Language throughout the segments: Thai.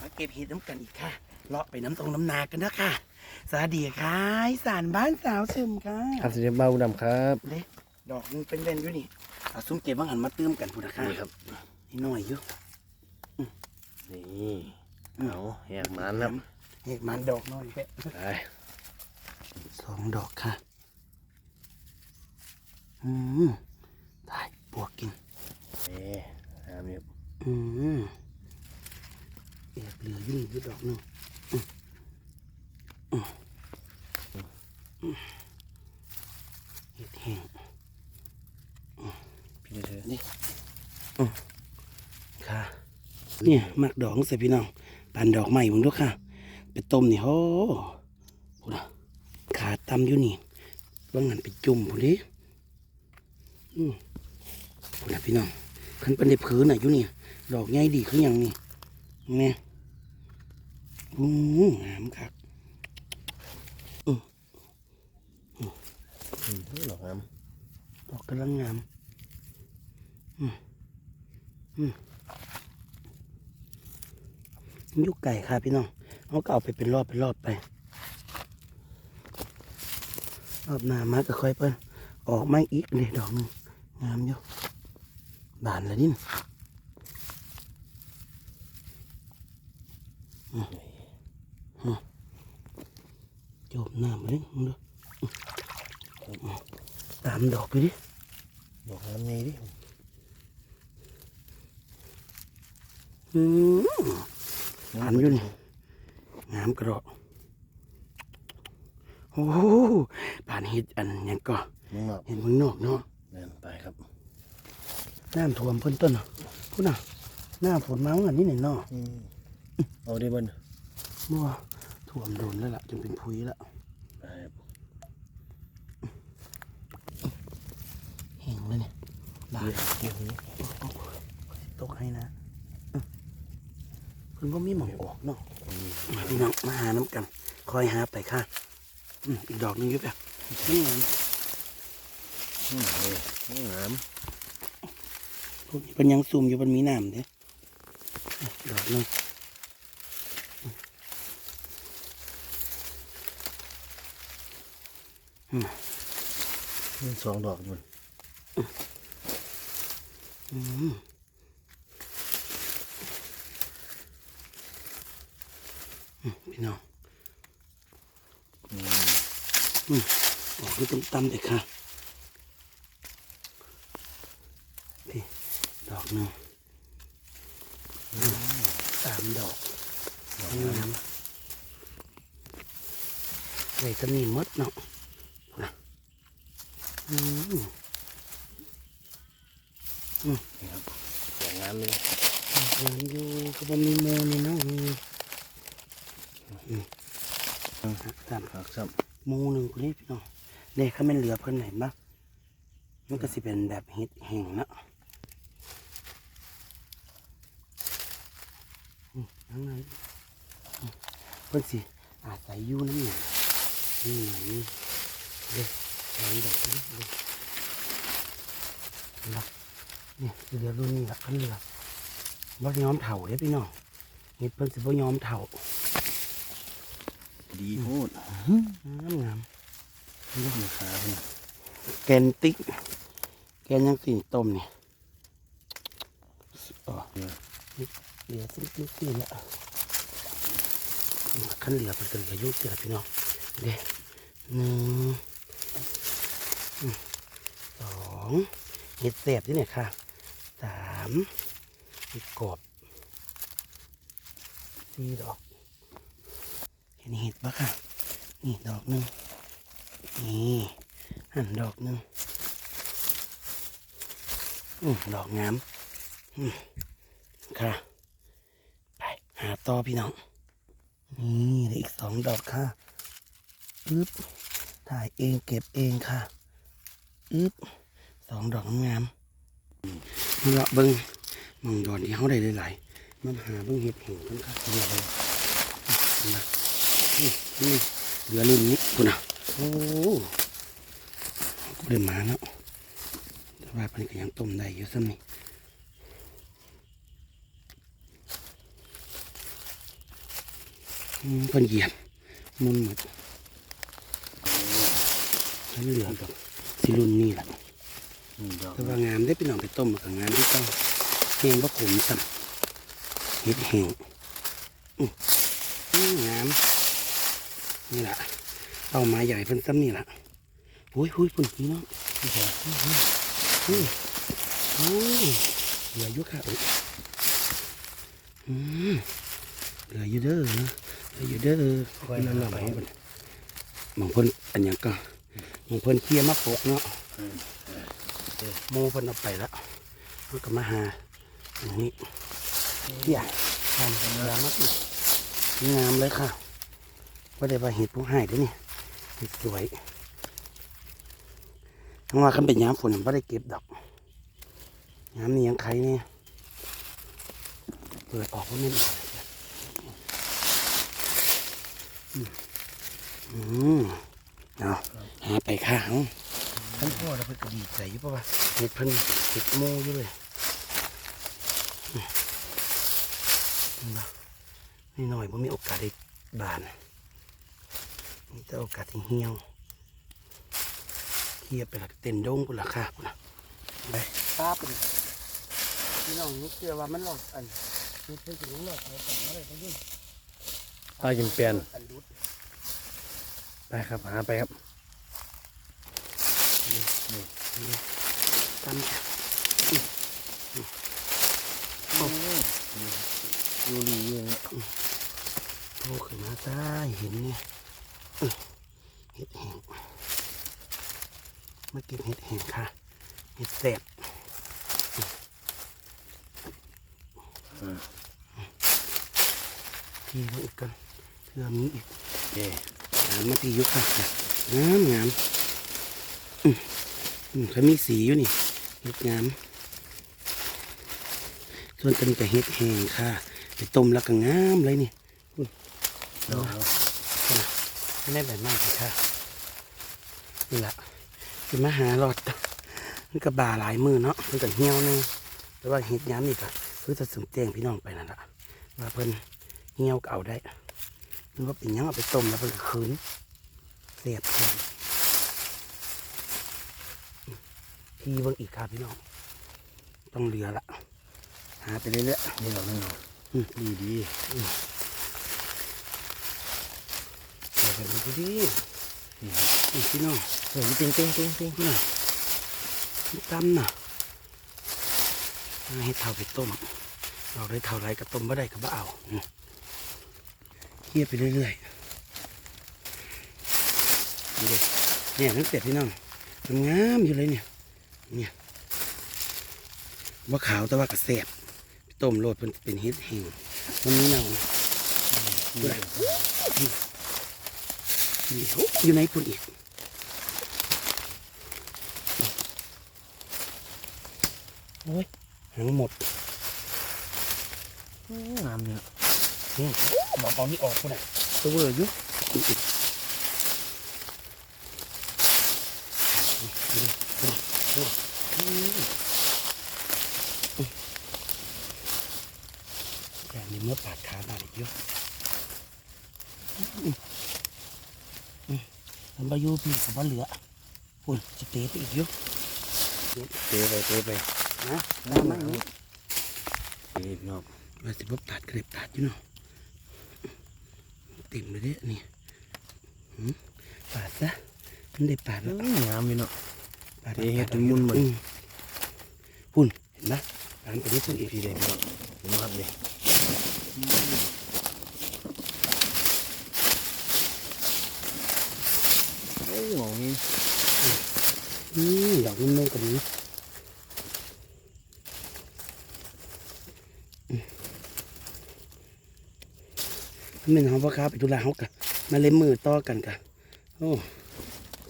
มาเก็บเห็ดน้ำกันอีกค่ะ เลาะไปน้ำตรงน้ำนากันนะค่ะ สวัสดีค่ะอีสานบ้านสาวซึมค่ะครับสิเบาดำครับเด้ดอกนึงเป็นเล่นอยู่นี่เอาซุ้มเก็บว่างหันมาเติมกันพูดนะค่ะนี่ครับนี่หน่อยอยู่นี่เอาแหกมันครับเห็ดมันดอกน้อยแค่ไปสองดอกค่ะ อืมได้ปวกกินนี่น้ำนี่อืมแอบเหลืออยู่นี่อยู่ ดอกหนึงอืมอืมอืมเห็ดแห้งพี่เธอนี่อืมค่ะ เนี่ยมักดอกใส่พี่น้องปั่นดอกใหม่มึงด้วยค่ะ ไปต้มนี่โหพูดนะขาตำอยู่นี่ว่างันไปจุ่มพูดดิอืมพูดนะพี่น้องขึ้นเป็นในพื้นน่ะอยู่นี่ดอกใหญ่ดีขึ้นอย่างนี้เนี่ย อืมงามครับอืมดอกน้ดอกกำลังงามอืมอืมอยุกไก่ค่ะพี่น้องเอาก็เอาไปเป็นรอบเป็นรอบไป รอบหน้ามาก็ค่อยเปิ้นออกไม่อีกเลยดอกหนึงงามอยู่บานแล้วนี่อืมอืม จบน้ำเลยมึงดูอืมตามดอกไปดิำดอกน้ำนี่ดิอืมอันอยู่นี่งามกระโดดโอ้โหป่านเฮ็ดอันหยังก็มึงหนอกเห็นเมืองนอกเนาะนั่นไปครับน้ำท่วมเพิ่นต้นเนาะพุ่นน่ะหน้าฝนมาเมื่อวันนี้เนี่ยเนาะอืมเอาดิเบิ้ลเมื่อ ท่วมโดนแล้วล่ะจนเป็นพุยแล้วไปครับแห้งเลยเนี่ยบาดเดี๋ยวนี้ตกให้นะอื้อเพิ่นบ่มีหมองออกเนาะมาพี่น้องมาหาน้ำกัน คอยหาไปค่ะอืมอีกดอกหนึงอยู่แบบนี่ไงอืมนี่น้พวกนี้เพิ่นยังซูมอยู่บนมีน้ำเด้อะดอกหนึงอืมำ นี่สองดอกมันอืมพี่น้องอืมออกด้วยตำๆเลยค่ะพี่ดอกหนึ่งสามดอกดอกน้มใส่ก็มีหมดเนาะ สวยงามเลยงามอยู่ก็บ่มีโมนี่นะอืมอืมตามหักซ้หมูหนึ่งคนนี้พี่น้องเด็กเขาเป็นเหลือเพิ่นไหนบ้างมันก็สิเป็นแบบเห็ดแห้งเนาะอืมทั้งนั้นอืมเพิ่นสิอาศัยอยู่น้ำหนักนี่หน่นี่เด็ก แทงดอกนี้เด็กนะเนี่ยสิเหลือรุ่นนี้ละเพิ่นเหลือบ่ยอมเถ่าเด้พี่น้องเห็ดเพิ่นสิบ่ยอมเถ่าำดีโพดงามงามลูกมือขาเพิ่นแกนติ๊กแกนยังสีต้มเนี่ยอ๋อเนี่ยเหลือติ๊กติ๊กติ๊กละขั้นเหลือมันก็เหลืออยุ่เสียพี่น้องเด็หนึ่งอืม สองเห็ดแสบที่เนี่ยค่ะสามเห็ดกบสี่ดอกเห็นเห็ดปะค่ะ นี่ดอกหนึ่งนี่หันดอกหนึ่งอืมดอกงามอืมค่ะ ไปหาต่อพี่น้อง นี่อีกสองดอกค่ะอึ๊บถ่ายเองเก็บเองค่ะ อึ๊บสองดอกงามมาเลาะเบิ้งมองดอนที่เขาได้หลายๆมันหาเบิ้งเห็ดเห็นกันค่ะเดี๋ยวเลยนี่นี่เหลือรุ่นนี้คุณอะโอ้กูได้มาแล้วแต่ว่าเพิ่นก็ยังต้มได้อยู่ซ้ำนี่อืมเพิ่นเหยียบมุนหมดแล้วเหลือกับ สิรุ่นนี่แหละหนึ่งดอกแต่ว่างามได้ไปหน่องไปต้มกับงามที่ต้องแห้งบ่ขมซ้ำเฮ็ดแห้งอื้ออื้องามนี่แหละเอาไม้ใหญ่เพิ่นซ้ำนี่แหละโอ้ยโอ้ยปุ่นพี่น้องพี่ชายอุ้ยโอ้ยเหลืออยู่ค่ะอุ๊ยอืมเหลืออยู่เด้อเหลืออยู่เด้อค่อยนั่นหน่อยบางเพิ่นอันหยังก็ บางเพิ่นเคลียร์มาปกเนาะอืมโมเพิ่นเอาไปแล้วมันก็มาหาอย่างนี้เที่ยทำยามัดอีกงามเลยค่ะว่าได้ว่าเห็ดผู้ให้เด้วยนี่เห็ดสวยทั้งว่าคันเป็นยามฝนไม่ได้เก็บดอกยามนี้ยังใครเนี่ยเปิดออกว่าไม่ได้อืมอืม เอาหาไปข้างท่านพ่อเราเพิ่นก็ดีใจอยู่เพราะว่าเห็ดเพิ่นเห็ดโมอยู่เลยอืมเห็นบ่นี่หน่อยว่ามีโอกาสได้บานมีแต่โอกาสที่เหี่ยวเทียบไปละเต็นโดงปุ่นละค่ะปุ่นละไปตาปุ่นพี่น้องนี่เชื่อว่ามันหลอกอันนี่เพิ่นจะรู้หลอกเขาแต่อะไรเขายุ่งตากินเปลี่ยนอันรุด ไปครับหาไปครับตามจ้ะยูรีอยู่เนี่ยโผล่ขึ้นมาต้เห็นเนี่ยเห็ดแห้งมาเก็บเห็ดแห้งค่ะเห็ดแสบทีมาอีกกันเพื่อมีอีกเย่งามาตียุค่ะงามงามอืมเขามีสีอยู่นี่เห็ดงามส่วนตัวนี้ก็เห็ดแห้งค่ะไปต้มแล้วก็งามเลยนี่ดอกไม่ได้แบบมากเลยค่ะนี่แหละคือมาหาหลอดมันก็บ่าหลายมือเนาะมันก็เหี่ยวนึงแต่ว่าเห็ดย้ำนี่ก็คือจะสมเตียงพี่น้องไปนั่นแหละว่าเพิ่นเหี่ยวก็เอาได้ มันว่าเป็นหยังเอาไปต้มแล้วเพิ่นก็คืนเสียบแทนทีเบิ่งอีกครับพี่น้องต้องเรือละหาไปเรื่อยนี่ดอกนึงดอกๆอืมดีดีเดี๋ยวไปดูดีนี่ครับอีกพี่น้องเฮ้ยติ้งติ้งติ้งติ้งน่ะมันตำน่ะให้เท่าไปต้ม เราได้เท่าไรก็ต้มไม่ได้ก็บ่เอาอืมเคี่ยวไปเรื่อยๆดูดิเนี่ยนั่นเสร็จพี่น้องมันงามอยู่เลยเนี่ยเนี่ยว่าขาวแต่ว่ากระแสบต้มโรดเป็นเป็นฮ็ดแห้งมันมีเนาดูดินี่โอ้อยู่ในปุ่นอีกโอ้ยหางหมดงามเนี่ย นี่บอกเอานี่ออกกูน่ะตัวเวอร์ยู่อีกอีกแต่นี่เมื่อปาดขาบาดอีกเยอะมันบายูพี่กับว่าเหลือคุณจะเตะไปอีกเยอะเตะไปเตะไปนะน้ำมันนี่เตะพี่น้องมาสิบตัดกระเด็บตัดอยู่เนาะ เต็มเลยเด้อนี่หืมปาดซะมันได้ปาดเอ้แล้วยงามพี่น้องปาดเอ๊ะเฮ็ดเป็นมุนหมดอืหุ่นเห็นไหมปาดไปนี่ตัวอีกพี่เด็กพี่น้องเห็นไหมครับนี่โอ้ยมองนี่อืมดอกนุ่มๆกับนี้ ถ้าเป็นเขาพ่อค้าไปธุระเขากะมาเล่มมือต่อกันกะโอ้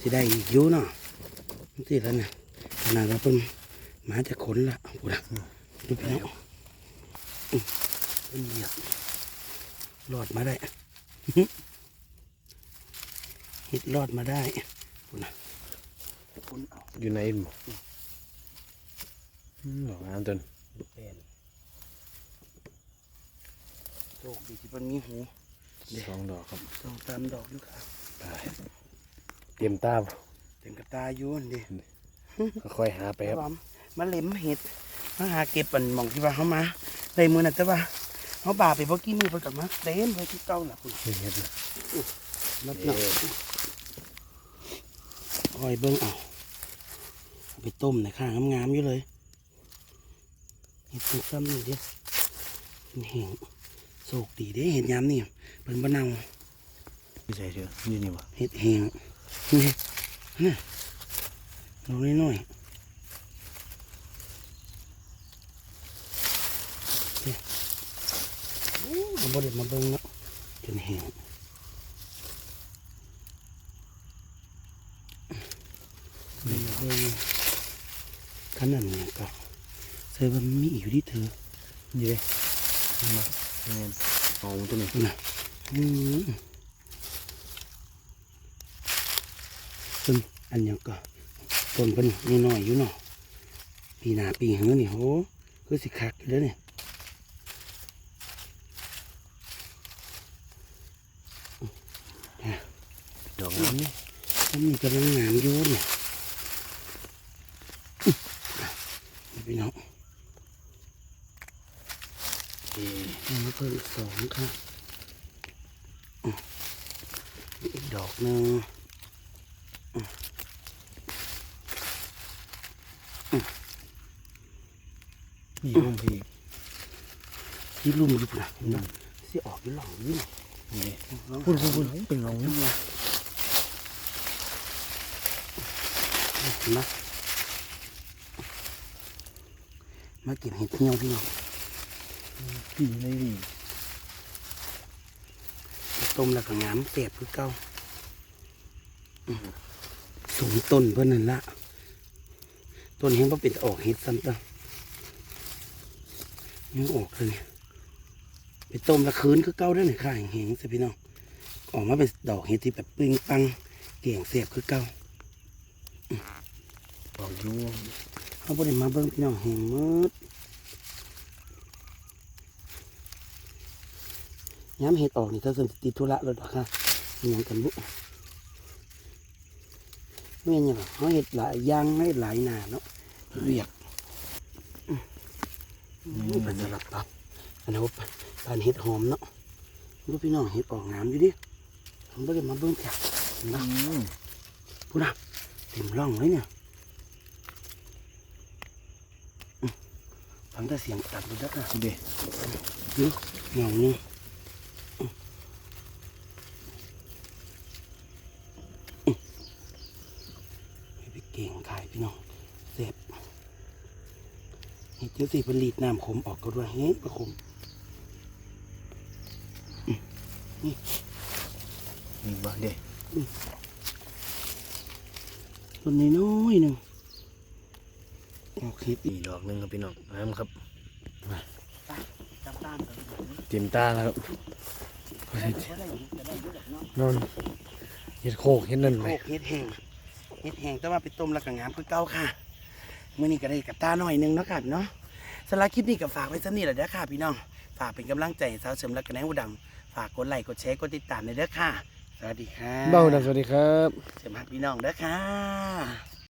สิได้อีกอยู่เนาะสิแล้วเนี่ยขนาดเราเป็นหมาจะขนละกูนะดูไปแล้วอืมเป็นเหยียบรอดมาได้เห็ดรอดมาได้กูนะคุณเอาอยู่ในหมดดอกงามจนเป็นโชคดีที่มันมีหู สองดอกครับสองสามดอกอยู่ค่ะไปเตรียมตาบ่เต็มกระตาอยู่นั่นดิค่อยๆหาไปครับว่ามาเล็มเห็ดมาหาเก็บปันหมองที่ว่าเขามาได้มือน่ะแต่ว่าเขาบ่าไปเมื่อกี้มือเพิ่นกลับมาเต็มเลยที่เก่าล่ะคุณนี่เห็ดนะนับหนักคอยเบิ้งเอาเอาไปต้มในข้างงามๆอยู่เลยเห็ดเป็นซ้ำนี่เด้มันแห้ง โศกดีเด้เห็ดยามนี่เป็นบะเนาไม่ใช่เถอะนี่นี่วะเห็ดแห้งนี่นี่ลงน้อยๆนี่โอ้เอาบไดมาเบิ้งแล้วจนแห้งเบิ้งเบิ้งขนาดนี้ก็ใส่บะหมี่อยู่ที่เธอนี่เลยนี่มา เนี่ยเอาตัวนี้น่ะอืมต้นอันยังก็ต้นเป็นนี่น้อยๆอยู่เนาะปีหน้าปีหื้อนี่โหคือสิคักอยู่เด้อเนี่ยดอกน้ำนี่ต้นนี้กำลังงามอยู่เนี่ยนี่พี่น้อง ดี เพิ่มอีกสองค่ะอีกดอกหนึ่งนี่รุ่มพี่ที่ลุ่มอยู่นะเห็นไหมสิออกยู่หลังนี่นี่ลองพูดพูดพูดเป็นเงาเนี่นไหมมาเก็บเห็ดเหี่ยวพี่น้อง พี่ในดีไปต้มแล้วก็งามเสียบคือเก่าอืมสูงต้นเพื่อนนั่นละต้นเห็นว่าเป็นออกเห็ดซ้ำตั้งยังออกเลยเนี่ยไปต้มแล้วคืนคือเก่าได้หนึ่งข้างแหงสิพี่น้องออกมาเป็นดอกเห็ดที่แบบปึ้งปังเกี่ยงเสียบคือเก่าดอกยูเขาบ่ได้มาเบิ่งพี่น้องแหงมืด ย้ำเห็ดออกนี่ถ้าสนติดธุระแล้วดอกค่ะอิหยังกันบุไม่เห็นหยังหรอกเขาเห็ดหลายอย่างให้หลายหนาเนาะเรียกนี่เป็นสลับปับอันนั้นว่าปานเห็ดหอมเนาะดูพี่น้องเห็ดออกงามอยู่ดิผมไม่ได้มาเบิ่งแถวเห็นปะพูดนะเต็มร่องเลยเนี่ยฟังแต่เสียงตัดดูดักนะดีดูเงานี่ให้ไปเก่งขายพี่น้องเสพ เห็ดเจ้าสิผลิตน้ำขมออกก็ด้วยเฮ้ยประคมนี่บ่เด้ต้นน้อยๆหนึ่งโอเคอีกดอกหนึ่งครับพี่น้องน้ำครับจับตามเตรียมตาแล้วครับได้ได้ได้ได้เนาะนอนเห็ดโคกเห็ดนั่นโคไหมกเห็ดแห้งเห็ดแห้งแต่ว่าไปต้มแล้วก็งามคือเก่าค่ะมื่อนี้ก็ได้กับตาหน่อยหนึงเนาะค่ะเนาะ สำหรับคลิปนี้ก็ฝากไว้สักนิดแหละเด้อค่ะ พี่น้อง ฝากเป็นกำลังใจให้สาวเสริมและกระแนงหูดัง ฝากกดไลค์กดแชร์กดติดตามในอยเด้อค่ะ สวัสดีค่ะเบ้าดังสวัสดีครับ เสริมหักพี่น้องเด้อค่ะ